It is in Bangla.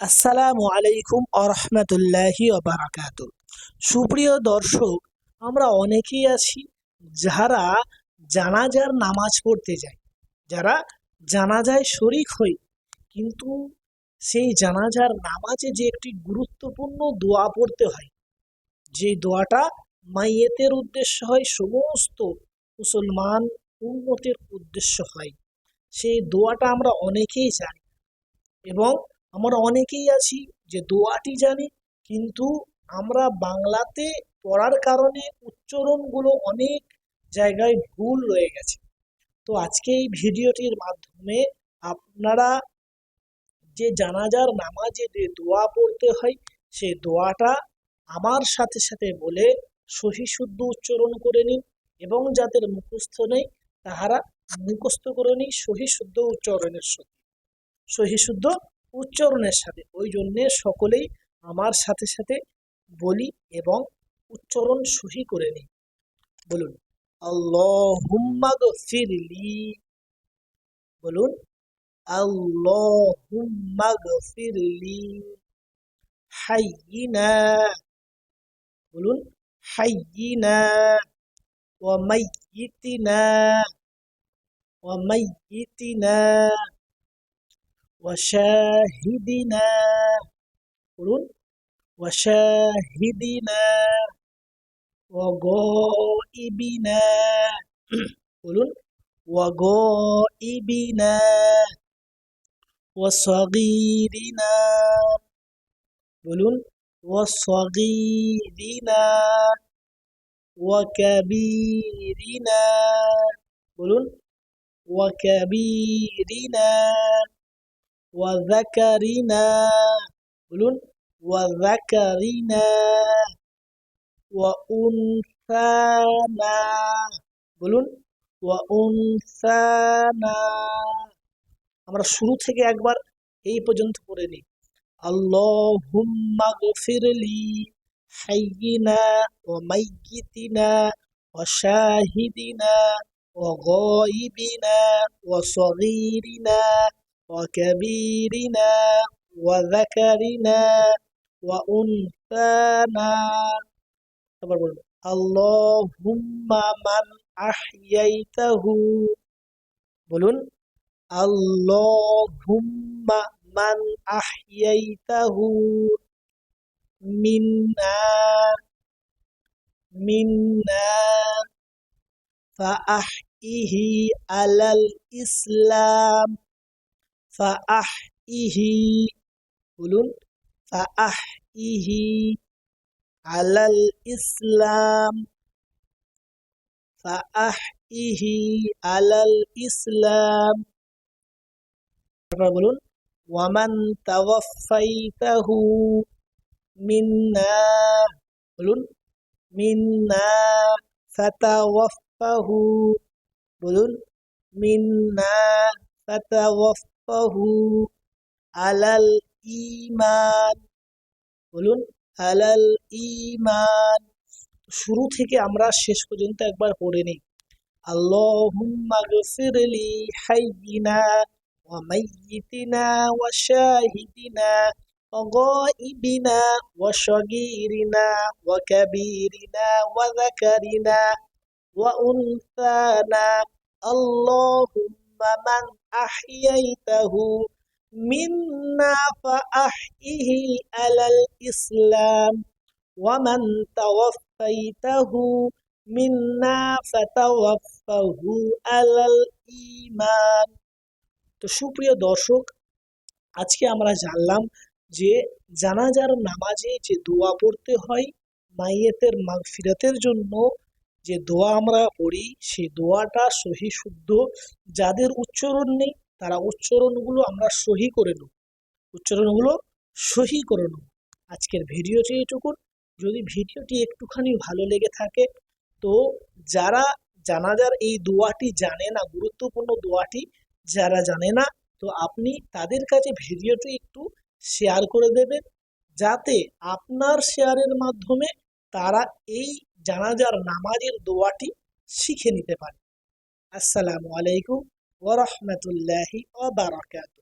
আসসালামু আলাইকুম আরহামতুল্লাহি বারাকাত সুপ্রিয় দর্শক, আমরা অনেকেই আছি যারা জানাজার নামাজ পড়তে যায়। যারা জানাজায় শরিক হই, কিন্তু সেই জানাজার নামাজে যে একটি গুরুত্বপূর্ণ দোয়া পড়তে হয় যে দোয়াটা মাইয়েতের উদ্দেশ্য হয়, সমস্ত মুসলমান উন্নতির উদ্দেশ্য হয়। সেই দোয়াটা আমরা অনেকেই জানি এবং আমরা অনেকেই আছি যে দোয়াটি জানি, কিন্তু আমরা বাংলাতে পড়ার কারণে উচ্চারণগুলো অনেক জায়গায় ভুল রয়ে গেছে। তো আজকে এই ভিডিওটির মাধ্যমে আপনারা যে জানাজার নামাজে যে দোয়া পড়তে হয় সেই দোয়াটা আমার সাথে সাথে বলে সহি শুদ্ধ উচ্চারণ করে নিন এবং যাদের মুখস্থ নেই, তাহারা মুখস্থ করে নিন সহি শুদ্ধ উচ্চারণের সাথে সহি শুদ্ধ উচ্চারণের সাথে। ওই জন্যে সকলেই আমার সাথে সাথে বলি এবং উচ্চারণ সহি করে নিই। বলুন, আল্লাহুম্মা গফিরলি। বলুন, আল্লাহুম্মা গফিরলি হাইয়িনা। বলুন, হাইয়িনা ওয়া মাইয়িতিনা। ওয়া মাইয়িতিনা। وشاهدنا قولون وشاهدنا وغائبنا قولون وغائبنا وصغيرنا قولون وصغيرنا وكبيرنا قولون وكبيرنا وذكرنا বলুন وذكرنا وأنثانا বলুন وأنثانا আমরা শুরু থেকে একবার এই পর্যন্ত পড়ে নিই আল্লাহুম্মা গফিরলি হাইয়িনা ওয়া মাইয়িতিনা ওয়া শাহিদিনা ওয়া গায়িবিনা ওয়া সগীরিনা وكبيرنا وذكرنا وأنثانا তারপর বলুন আল্লাহুম্মা মান আহইয়াইতাহু বলুন আল্লাহুম্মা মান আহইয়াইতাহু মিন্না মিন্না ফাআহইহি আলাল ইসলাম ফাআহইহি বলুন ফাআহইহি আলাল ইসলাম ফাআহইহি আলাল ইসলাম তারপর বলুন ওয়ামান তাওয়াফাইতাহু মিন্না বলুন মিন্না ফাতাওয়াফাহু বলুন মিন্না ফাতাওয়াফ আলাল ইমান বলুন আলাল ইমান শুরু থেকে আমরা শেষ পর্যন্ত একবার পড়ে নিই আল্লাহুম্মা গফিরলি হাইয়িনা ওয়া মাইয়িতিনা ওয়া শাহিদিনা وغائبنا وشغيرنا وكبيرنا وذكرنا وأنثانا اللهم من أحييته منا فأحيه على الإسلام ومن توفيته মিন্না ফাতাওয়াফাহু আলাল ঈমান তো সুপ্রিয় দর্শক আজকে আমরা জানলাম যে জানাজার নামাজে যে দোয়া পড়তে হয় মাইয়েতের মাগফিরাতের জন্য যে দোয়া আমরা পড়ি, সেই দোয়াটা সহি শুদ্ধ। যাদের উচ্চারণ নেই, তারা উচ্চারণগুলো আমরা সহি করে নেব। উচ্চারণগুলো সহি করে নেব। আজকের ভিডিওটি এটুকুন যদি ভিডিওটি একটুখানি ভালো লেগে থাকে, তো যারা জানাজার এই দোয়াটি জানে না, গুরুত্বপূর্ণ দোয়াটি যারা জানে না, তো আপনি তাদের কাছে ভিডিওটি একটু শেয়ার করে দেবেন। যাতে আপনার শেয়ারের মাধ্যমে তারা এই জানাজার নামাজের দোয়াটি শিখে নিতে পারে। আসসালামু আলাইকুম ওরহমতুল্লাহি ওবরাকাতু